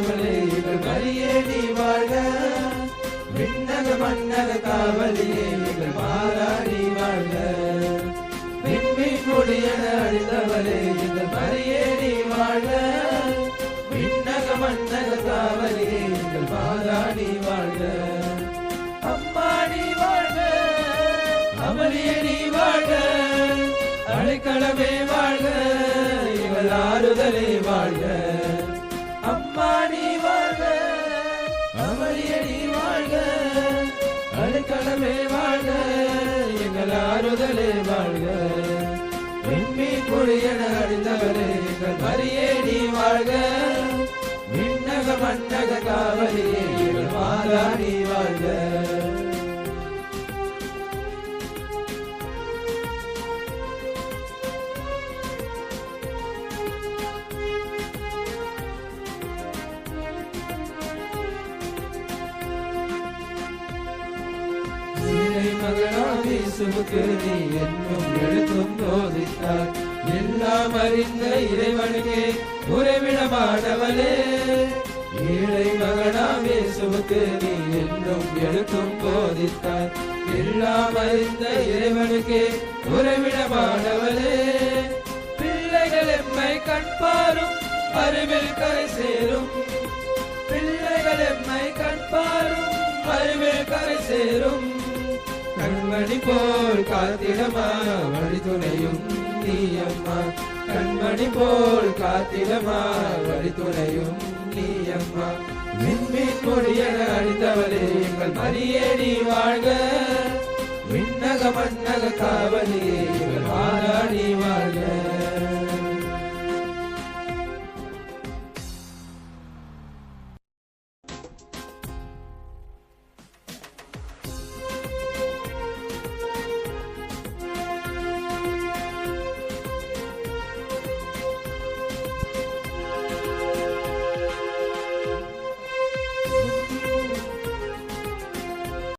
அழிந்தவளே எங்கள் மரியே நீ வாழ்க. விண்ணக மன்னக காவலியே எங்கள் மாறா நீ வாழ்க. விண்மீன் கொடியன அழிந்தவளே எங்கள் மரியே நீ வாழ்க. விண்ணக மன்னக காவலியே எங்கள் மாறா நீ வாழ்க. அம்மா நீ வாழ்க நீ வாழ்க. அழைக்களமே அமளியே வாழ்க. அழைக்களமே வாழ்க. எங்கள் ஆறுதலே வாழ்க. விண்மீ குழியன அடிந்தவரே எங்கள் மரியே வாழ்க. விண்ணக மன்னக காவலியே எங்கள் மாதா நீ நீ என்னும் எழுத்தும் போதித்தார். எல்லாம் அறிந்த இறைவனுக்கே உறைவிடமானவளே ஏழை மகனாம் நீ என்னும் எழுத்தும் போதித்தார். எல்லாம் அறிந்த இறைவனுக்கே உறைவிடமானவளே பிள்ளைகள் எம்மை கண்பாரும் அறிவில் கரை சேரும். பிள்ளைகள் எம்மை கண்பாரும் அறிவில் கரை சேரும். கண்மணி போல் காத்திடமா? வழித்துணையும் நீயம்மா. கண்மணி போல் காத்திடமா? வழித்துணையும் நீயம்மா. விண்மீன் கொடியன அழிந்தவளே எங்கள் மரியே நீ வாழ்க. விண்ணக மன்னக காவலியே எங்கள்